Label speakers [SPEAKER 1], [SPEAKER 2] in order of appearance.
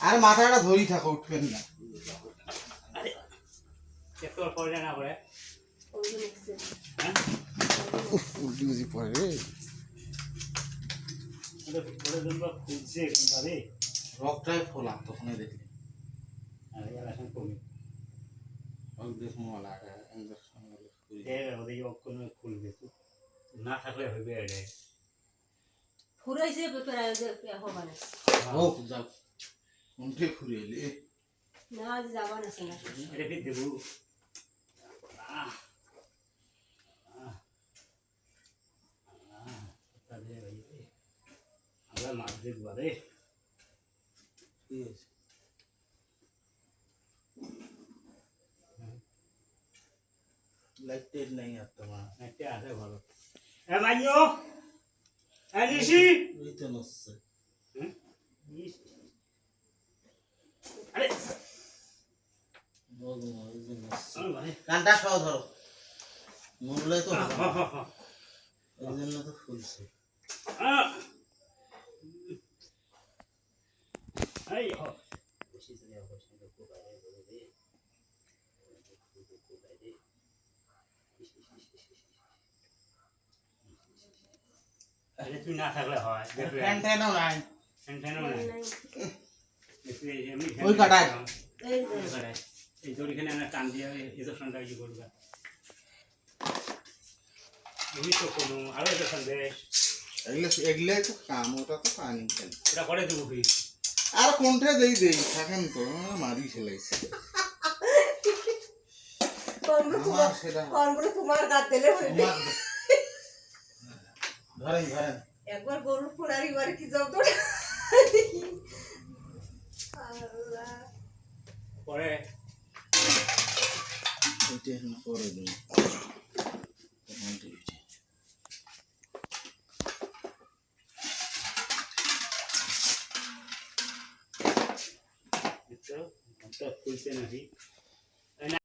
[SPEAKER 1] আর মাথাটা ধরি থাকো উঠবেন না
[SPEAKER 2] হ্যাঁ
[SPEAKER 1] উল্টি পড়ে রে ফোলা তখন দেখলি
[SPEAKER 2] খুলবে তো না থাকলে হবে এটা
[SPEAKER 3] ফুরাইছে পেপার হবা না
[SPEAKER 1] হোক যাও কোনটে ফুরে এলে
[SPEAKER 3] না আজ যাবা না শোনা
[SPEAKER 2] এটা ফির দেবো আহ আহ আহ তাহলে ভাই আমরা মাছ দেখবো রে
[SPEAKER 1] ঠিক আছে লাইট টাইট নাই আর
[SPEAKER 2] ভালো এ মাইও নিশি
[SPEAKER 1] ওই তো নচ্ছে
[SPEAKER 2] হুম? ইস। আরে
[SPEAKER 1] ওই কানটা সহ ধরো মরলে তো। এই জন্য তো ফুলছে
[SPEAKER 2] আহ! আরে তুই না থাকলে হয়
[SPEAKER 1] নাই।
[SPEAKER 2] নাই। এই
[SPEAKER 1] ওই কাটায়।
[SPEAKER 3] এই
[SPEAKER 2] আমরা টান দিয়ে ইয়ে করবে? এই তো কোনো আরও ইজেকশন দেশ
[SPEAKER 1] এগুলো এগুলো তো কাম ওটা তো পানি
[SPEAKER 2] এটা করে দেবো কি?
[SPEAKER 1] আর কোনটা দেই দেই? থাকেন তো মারি ফেলাইছে
[SPEAKER 3] কোনগুলো তোমার
[SPEAKER 1] সেটা
[SPEAKER 3] তোমার দিলে হইবে একবার গরুর ফোনারি বারে কি যাও তো? আল্লাহ।
[SPEAKER 2] পরে।
[SPEAKER 1] করে দিন।
[SPEAKER 2] খুলছে নাকি?